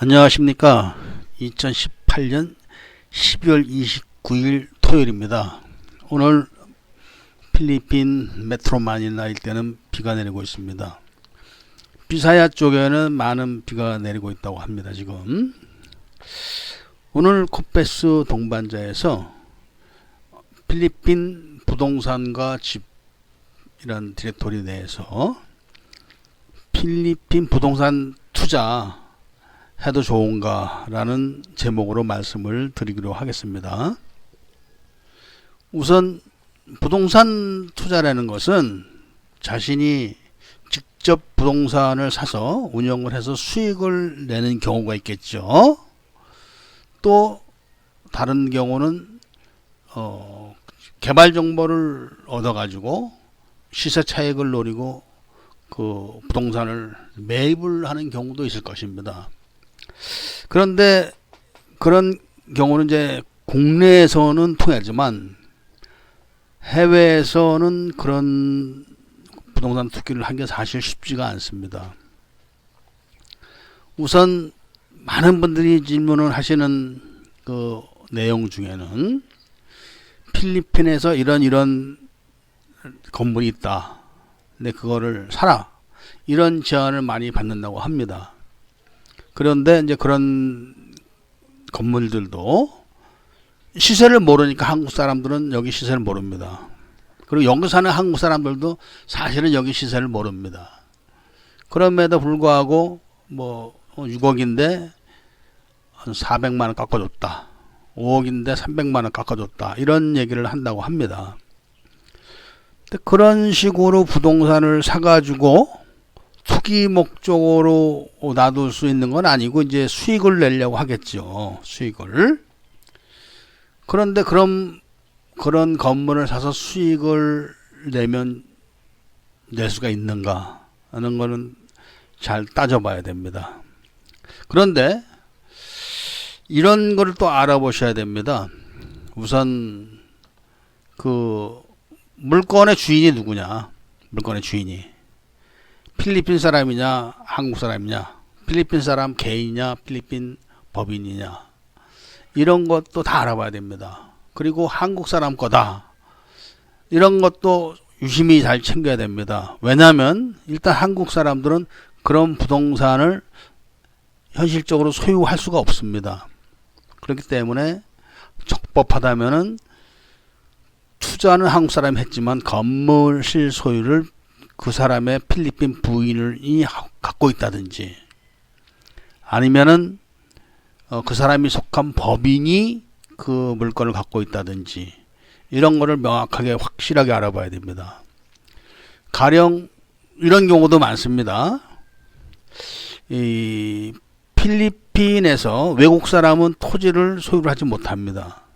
안녕하십니까. 2018년 12월 29일 토요일입니다. 오늘 필리핀 메트로 마닐라 일대는 비가 내리고 있습니다. 비사야 쪽에는 많은 비가 내리고 있다고 합니다. 지금 오늘 코페스 동반자에서 필리핀 부동산과 집이란 디렉토리 내에서 필리핀 부동산 투자 해도 좋은가라는 제목으로 말씀을 드리기로 하겠습니다. 우선 부동산 투자라는 것은 자신이 직접 부동산을 사서 운영을 해서 수익을 내는 경우가 있겠죠. 또 다른 경우는 어, 개발 정보를 얻어가지고 시세 차익을 노리고 그 부동산을 매입을 하는 경우도 있을 것입니다. 그런데 그런 경우는 이제 국내에서는 통하지만 해외에서는 그런 부동산 투기를 한 게 사실 쉽지가 않습니다. 우선 많은 분들이 질문을 하시는 그 내용 중에는 필리핀에서 이런 이런 건물이 있다. 근데 그거를 사라. 이런 제안을 많이 받는다고 합니다. 그런데 이제 그런 건물들도 시세를 모르니까 한국 사람들은 여기 시세를 모릅니다. 그리고 여기 사는 한국 사람들도 사실은 여기 시세를 모릅니다. 그럼에도 불구하고 뭐 6억인데 한 400만 원 깎아줬다. 5억인데 300만 원 깎아줬다. 이런 얘기를 한다고 합니다. 그런 식으로 부동산을 사가지고 투기 목적으로 놔둘 수 있는 건 아니고 이제 수익을 내려고 하겠죠. 수익을. 그런데 그럼 그런 건물을 사서 수익을 내면 낼 수가 있는가 하는 거는 잘 따져봐야 됩니다. 그런데 이런 거를 또 알아보셔야 됩니다. 우선 그 물건의 주인이 누구냐? 물건의 주인이 필리핀 사람이냐, 한국 사람이냐, 필리핀 사람 개인이냐, 필리핀 법인이냐, 이런 것도 다 알아봐야 됩니다. 그리고 한국 사람 거다. 이런 것도 유심히 잘 챙겨야 됩니다. 왜냐하면 일단 한국 사람들은 그런 부동산을 현실적으로 소유할 수가 없습니다. 그렇기 때문에 적법하다면은 투자는 한국 사람이 했지만 건물실 소유를 그 사람의 필리핀 부인이 갖고 있다든지 아니면은 어, 그 사람이 속한 법인이 그 물건을 갖고 있다든지 이런 거를 명확하게 확실하게 알아봐야 됩니다. 가령 이런 경우도 많습니다. 이 필리핀에서 외국 사람은 토지를 소유를 하지 못합니다.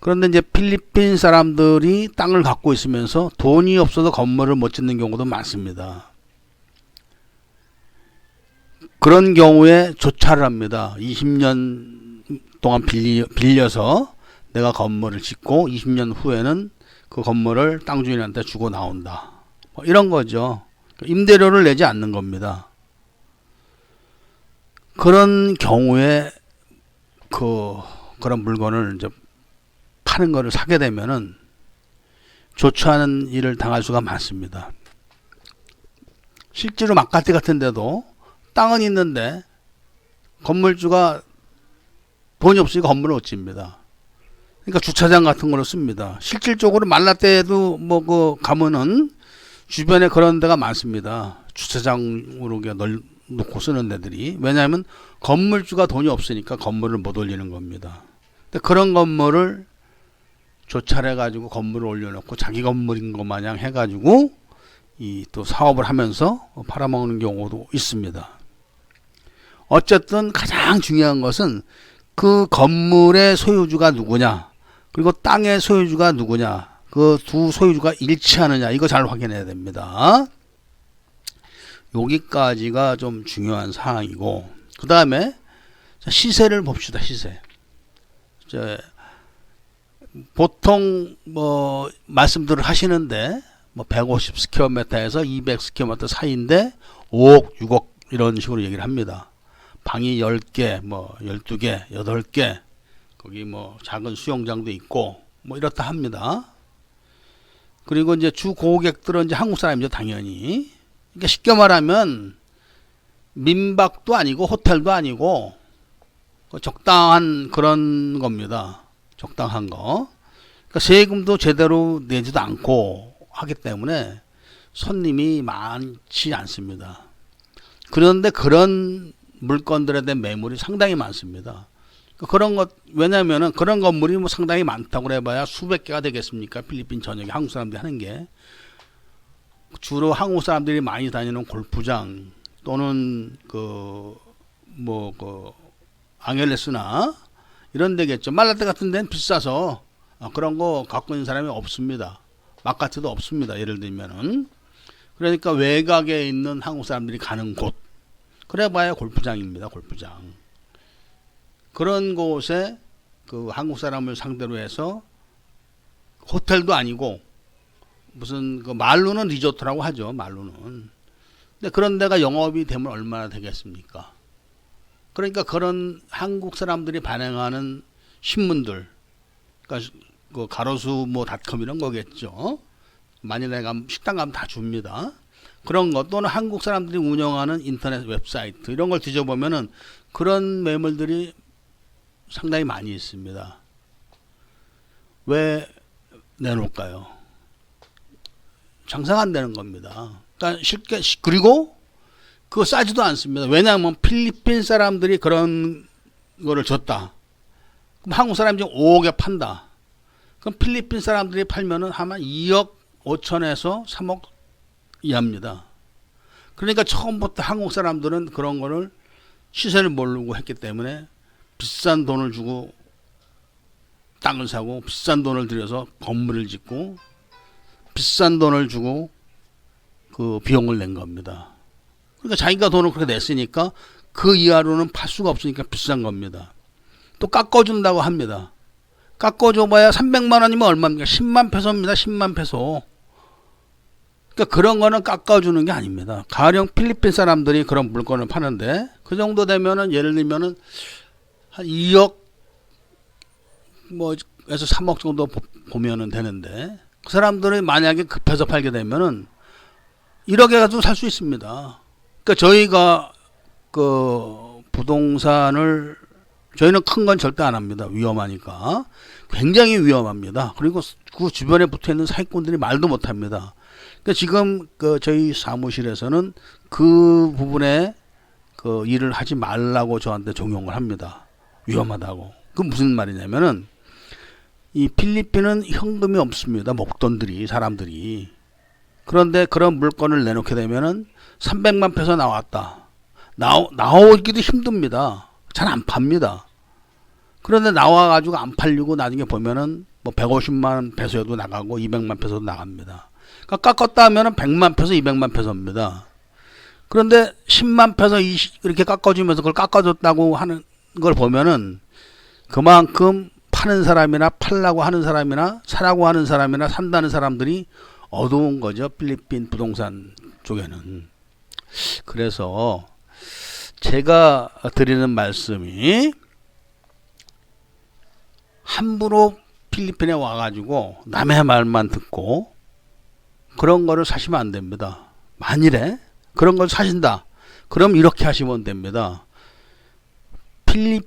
그런데 이제 필리핀 사람들이 땅을 갖고 있으면서 돈이 없어서 건물을 못 짓는 경우도 많습니다. 그런 경우에 조차를 합니다. 20년 동안 빌리, 빌려 서 내가 건물을 짓고 20년 후에는 그 건물을 땅 주인한테 주고 나온다. 뭐 이런 거죠. 임대료를 내지 않는 겁니다. 그런 경우에 그 그런 물건을 이제 파는 거를 사게 되면은 좋지 않은 일을 당할 수가 많습니다. 실제로 막가티 같은 데도 땅은 있는데 건물주가 돈이 없으니까 건물을 못 집니다. 그러니까 주차장 같은 걸로 씁니다. 실질적으로 말라 때도 뭐 그 가면은 주변에 그런 데가 많습니다. 주차장으로 널 놓고 쓰는 데들이 왜냐하면 건물주가 돈이 없으니까 건물을 못 올리는 겁니다. 그런 건물을 조찰해 가지고 건물을 올려놓고 자기 건물인 것 마냥 해가지고 이 또 사업을 하면서 팔아먹는 경우도 있습니다. 어쨌든 가장 중요한 것은 그 건물의 소유주가 누구냐 그리고 땅의 소유주가 누구냐 그 두 소유주가 일치하느냐 이거 잘 확인해야 됩니다. 여기까지가 좀 중요한 사항이고 그 다음에 시세를 봅시다 시세. 보통 뭐 말씀들을 하시는데 뭐 150 스퀘어미터에서 200 스퀘어미터 사이인데 5억, 6억 이런 식으로 얘기를 합니다. 방이 10개, 뭐 12개, 8개, 거기 뭐 작은 수영장도 있고 뭐 이렇다 합니다. 그리고 이제 주 고객들은 이제 한국 사람이죠, 당연히. 그러니까 쉽게 말하면 민박도 아니고 호텔도 아니고 그 적당한 그런 겁니다. 적당한 거. 그러니까 세금도 제대로 내지도 않고 하기 때문에 손님이 많지 않습니다. 그런데 그런 물건들에 대한 매물이 상당히 많습니다. 그 그런 것 왜냐하면은 그런 건물이 뭐 상당히 많다고 해봐야 수백 개가 되겠습니까? 필리핀 전역에 한국 사람들이 하는 게 주로 한국 사람들이 많이 다니는 골프장 또는 그 뭐그 앙헬레스나 이런 데겠죠. 말라떼 같은 데는 비싸서 아, 그런 거 갖고 있는 사람이 없습니다. 마카트도 없습니다. 예를 들면은 그러니까 외곽에 있는 한국 사람들이 가는 곳 그래봐야 골프장입니다. 골프장 그런 곳에 그 한국 사람을 상대로 해서 호텔도 아니고 무슨 그 말로는 리조트라고 하죠. 말로는 근데 그런 데가 영업이 되면 얼마나 되겠습니까? 그러니까 그런 한국 사람들이 발행하는 신문들, 그러니까 그 가로수 뭐 닷컴 이런 거겠죠. 만일에 가면 식당 가면 다 줍니다. 그런 것 또는 한국 사람들이 운영하는 인터넷 웹사이트 이런 걸 뒤져보면은 그런 매물들이 상당히 많이 있습니다. 왜 내놓을까요? 장사가 안 되는 겁니다. 그러니까 쉽게 그리고 그거 싸지도 않습니다. 왜냐하면 필리핀 사람들이 그런 거를 줬다. 그럼 한국 사람이 지금 5억에 판다. 그럼 필리핀 사람들이 팔면은 아마 2억 5천에서 3억 이하입니다. 그러니까 처음부터 한국 사람들은 그런 거를 시세를 모르고 했기 때문에 비싼 돈을 주고 땅을 사고 비싼 돈을 들여서 건물을 짓고 비싼 돈을 주고 그 비용을 낸 겁니다. 그러니까 자기가 돈을 그렇게 냈으니까 그 이하로는 팔 수가 없으니까 비싼 겁니다. 또 깎아준다고 합니다. 깎아줘봐야 300만 원이면 얼마입니까? 10만 페소입니다. 10만 페소. 그러니까 그런 거는 깎아주는 게 아닙니다. 가령 필리핀 사람들이 그런 물건을 파는데 그 정도 되면은 예를 들면은 한 2억 뭐에서 3억 정도 보- 보면은 되는데 그 사람들이 만약에 급해서 팔게 되면은 1억에 가도 살수 있습니다. 그러니까 저희가 그 부동산을 저희는 큰 건 절대 안 합니다. 위험하니까. 굉장히 위험합니다. 그리고 그 주변에 붙어 있는 사기꾼들이 말도 못 합니다. 그러니까 지금 그 저희 사무실에서는 그 부분에 그 일을 하지 말라고 저한테 종용을 합니다. 위험하다고. 그 무슨 말이냐면은 이 필리핀은 현금이 없습니다. 목돈들이 사람들이. 그런데 그런 물건을 내놓게 되면은 300만 페소 나왔다. 나오, 나오기도 힘듭니다. 잘 안 팝니다. 그런데 나와가지고 안 팔리고 나중에 보면은 뭐 150만 페소에도 나가고 200만 페소도 나갑니다. 그러니까 깎았다 하면은 100만 페소, 200만 페소입니다. 그런데 10만 페소 20, 이렇게 깎아주면서 그걸 깎아줬다고 하는 걸 보면은 그만큼 파는 사람이나 팔라고 하는 사람이나 사라고 하는 사람이나 산다는 사람들이 어두운 거죠. 필리핀 부동산 쪽에는. 그래서 제가 드리는 말씀이 함부로 필리핀에 와가지고 남의 말만 듣고 그런 거를 사시면 안 됩니다. 만일에 그런 걸 사신다. 그럼 이렇게 하시면 됩니다. 필리,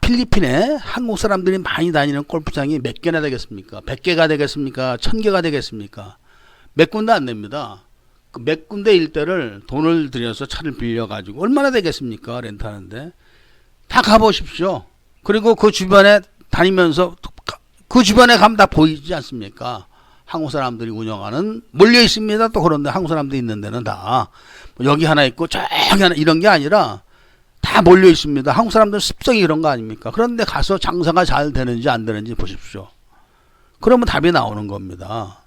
필리핀에 한국 사람들이 많이 다니는 골프장이 몇 개나 되겠습니까? 100개가 되겠습니까? 1000개가 되겠습니까? 몇 군데 안 됩니다. 그몇 군데 일대를 돈을 들여서 차를 빌려가지고 얼마나 되겠습니까? 렌트하는데. 다 가보십시오. 그리고 그 주변에 다니면서 그 주변에 가면 다 보이지 않습니까? 한국 사람들이 운영하는 몰려 있습니다. 또 그런데 한국 사람들이 있는 데는 다 여기 하나 있고 저기 하나 이런 게 아니라 다 몰려 있습니다. 한국 사람들 습성이 이런 거 아닙니까? 그런데 가서 장사가 잘 되는지 안 되는지 보십시오. 그러면 답이 나오는 겁니다.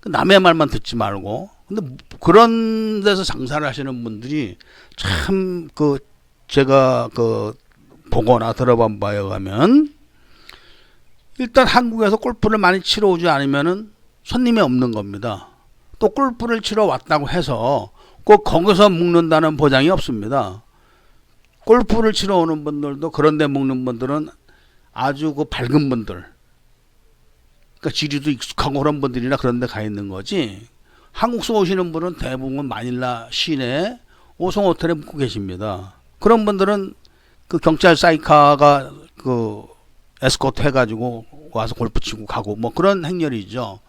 그 남의 말만 듣지 말고. 근데 그런 데서 장사를 하시는 분들이 참 그 제가 그 보거나 들어본 바에 의하면 일단 한국에서 골프를 많이 치러 오지 않으면은 손님이 없는 겁니다. 또 골프를 치러 왔다고 해서 꼭 거기서 묵는다는 보장이 없습니다. 골프를 치러 오는 분들도 그런데 먹는 분들은 아주 그 밝은 분들. 그러니까 지리도 익숙하고 그런 분들이나 그런데 가 있는 거지. 한국서 오시는 분은 대부분 마닐라 시내 오송 호텔에 묵고 계십니다. 그런 분들은 그 경찰 사이카가 그 에스코트 해가지고 와서 골프 치고 가고 뭐 그런 행렬이죠.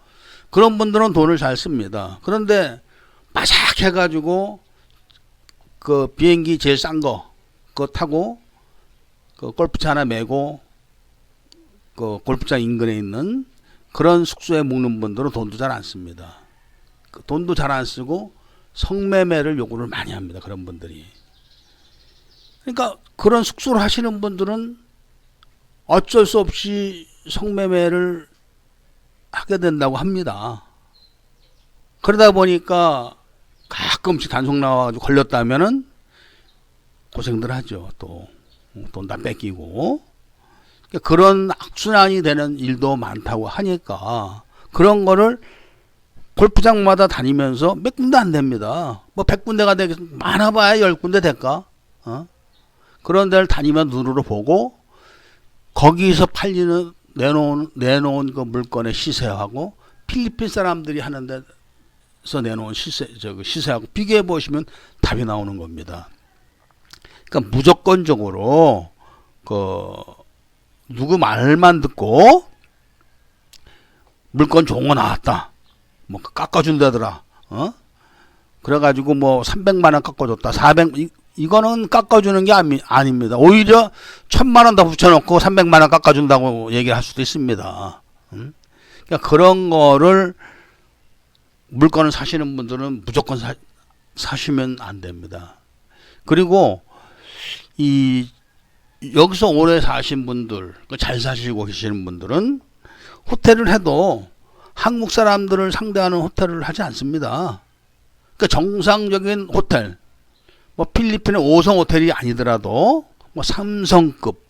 그런 분들은 돈을 잘 씁니다. 그런데 바삭 해가지고 그 비행기 제일 싼 거 그거 타고 그 골프차 하나 메고 그 골프장 인근에 있는 그런 숙소에 묵는 분들은 돈도 잘 안 씁니다. 그 돈도 잘 안 쓰고 성매매를 요구를 많이 합니다. 그런 분들이. 그러니까 그런 숙소를 하시는 분들은 어쩔 수 없이 성매매를 하게 된다고 합니다. 그러다 보니까 가끔씩 단속 나와가지고 걸렸다면은 고생들 하죠. 또 돈 다 뺏기고 그러니까 그런 악순환이 되는 일도 많다고 하니까 그런 거를 골프장마다 다니면서 몇 군데 안 됩니다. 뭐백 군데가 되겠 많아봐야 열 군데 될까? 어? 그런 데를 다니면 눈으로 보고 거기서 팔리는 내놓은 내놓은 그 물건의 시세하고 필리핀 사람들이 하는 데서 내놓은 시세 저그 시세하고 비교해 보시면 답이 나오는 겁니다. 그러니까 무조건적으로 그 누구 말만 듣고 물건 좋은 거 나왔다. 뭐 깎아준다더라. 어? 그래가지고 뭐 300만 원 깎아줬다. 400 이, 이거는 깎아주는 게 아니, 아닙니다. 오히려 천만 원 더 붙여놓고 300만 원 깎아준다고 얘기를 할 수도 있습니다. 음? 그러니까 그런 거를 물건을 사시는 분들은 무조건 사, 사시면 안 됩니다. 그리고 이 여기서 오래 사신 분들, 그잘 사시고 계시는 분들은 호텔을 해도 한국 사람들을 상대하는 호텔을 하지 않습니다. 그러니까 정상적인 호텔, 뭐 필리핀의 5성 호텔이 아니더라도 뭐 삼성급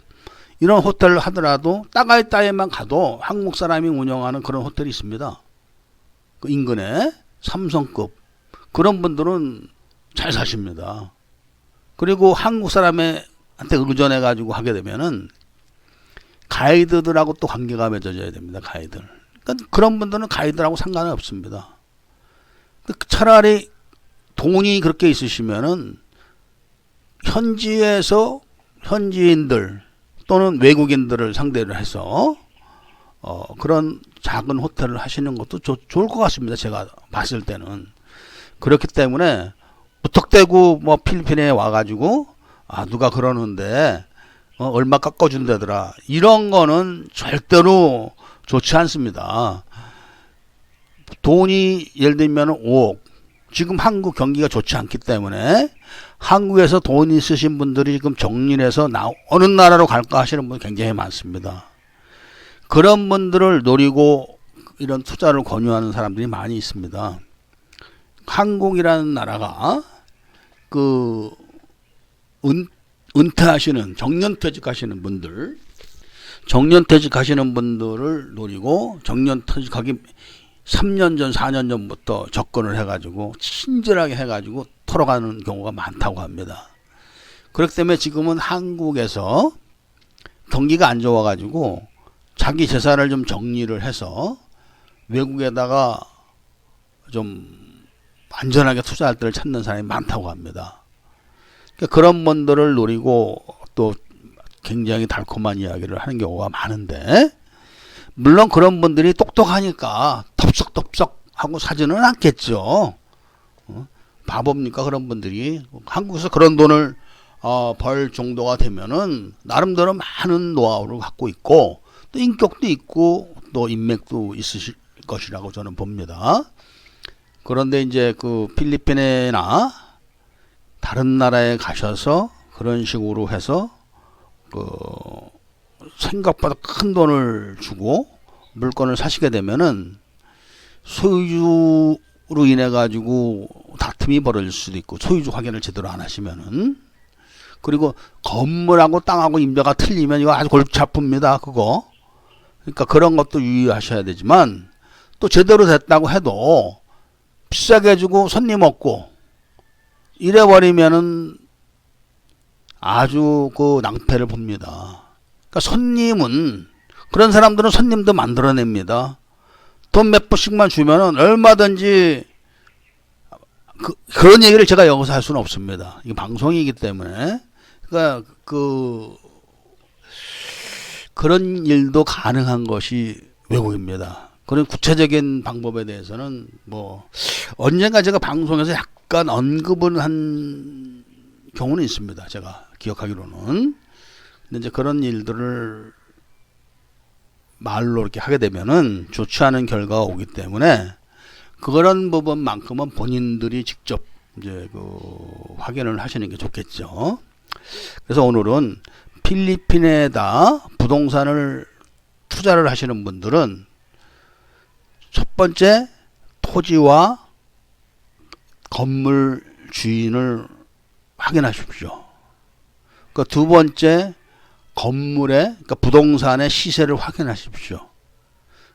이런 호텔을 하더라도 따가이따에만 가도 한국 사람이 운영하는 그런 호텔이 있습니다. 그 인근에 삼성급 그런 분들은 잘 사십니다. 그리고 한국 사람한테 의존해 가지고 하게 되면은 가이드들하고 또 관계가 맺어져야 됩니다. 가이드. 그러니까 그런 분들은 가이드라고 상관이 없습니다. 차라리 돈이 그렇게 있으시면은 현지에서 현지인들 또는 외국인들을 상대로 해서 어, 그런 작은 호텔을 하시는 것도 좋, 좋을 것 같습니다. 제가 봤을 때는 그렇기 때문에 무턱대고 뭐 필리핀에 와가지고 아 누가 그러는데 어, 얼마 깎아준다더라 이런 거는 절대로 좋지 않습니다. 돈이 예를 들면 5억 지금 한국 경기가 좋지 않기 때문에 한국에서 돈 있으신 분들이 지금 정리해서 나 어느 나라로 갈까 하시는 분 굉장히 많습니다. 그런 분들을 노리고 이런 투자를 권유하는 사람들이 많이 있습니다. 한국이라는 나라가 그 은, 은퇴하시는 정년퇴직하시는 분들 정년퇴직 하시는 분들을 노리고 정년퇴직 하기 3년 전, 4년 전부터 접근을 해가지고 친절하게 해가지고 털어가는 경우가 많다고 합니다. 그렇기 때문에 지금은 한국에서 경기가 안 좋아가지고 자기 재산을 좀 정리를 해서 외국에다가 좀 안전하게 투자할 때를 찾는 사람이 많다고 합니다. 그러니까 그런 분들을 노리고 또 굉장히 달콤한 이야기를 하는 경우가 많은데 물론 그런 분들이 똑똑하니까 덥석덥석 하고 사지는 않겠죠. 어? 바보입니까 그런 분들이 한국에서 그런 돈을 어, 벌 정도가 되면은 나름대로 많은 노하우를 갖고 있고 또 인격도 있고 또 인맥도 있으실 것이라고 저는 봅니다. 그런데 이제 그 필리핀이나 다른 나라에 가셔서 그런 식으로 해서 그 생각보다 큰 돈을 주고 물건을 사시게 되면은 소유주로 인해 가지고 다툼이 벌어질 수도 있고 소유주 확인을 제대로 안 하시면은 그리고 건물하고 땅하고 임대가 틀리면 이거 아주 골치 아픕니다 그거. 그러니까 그런 것도 유의하셔야 되지만 또 제대로 됐다고 해도 비싸게 주고 손님 없고 이래 버리면은 아주 그 낭패를 봅니다. 그러니까 손님은 그런 사람들은 손님도 만들어냅니다. 돈 몇 푼씩만 주면은 얼마든지 그, 그런 얘기를 제가 여기서 할 수는 없습니다. 이게 방송이기 때문에 그러니까 그 그런 일도 가능한 것이 외국입니다. 그런 구체적인 방법에 대해서는 뭐 언젠가 제가 방송에서 약간 언급을 한 경우는 있습니다. 제가 기억하기로는. 근데 이제 그런 일들을 말로 이렇게 하게 되면은 좋지 않은 결과가 오기 때문에 그런 부분만큼은 본인들이 직접 이제 그 확인을 하시는 게 좋겠죠. 그래서 오늘은 필리핀에다 부동산을 투자를 하시는 분들은 첫 번째 토지와 건물 주인을 확인하십시오. 그두 번째 건물의 그러니까 부동산의 시세를 확인하십시오.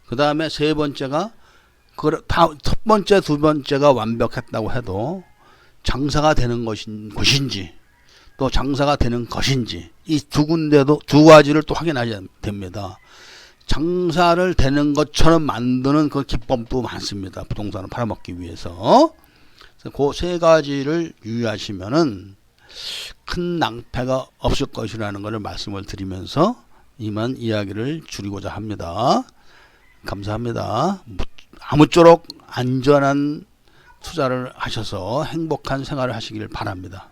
그 다음에 세 번째가 그, 다, 첫 번째, 두 번째가 완벽했다고 해도 장사가 되는 것인, 것인지 또 장사가 되는 것인지 이 두 군데도 두 가지를 또 확인하셔야 됩니다. 장사를 되는 것처럼 만드는 그 기법도 많습니다. 부동산을 팔아먹기 위해서. 그 세 가지를 유의하시면은 큰 낭패가 없을 것이라는 것을 말씀을 드리면서 이만 이야기를 줄이고자 합니다. 감사합니다. 아무쪼록 안전한 투자를 하셔서 행복한 생활을 하시길 바랍니다.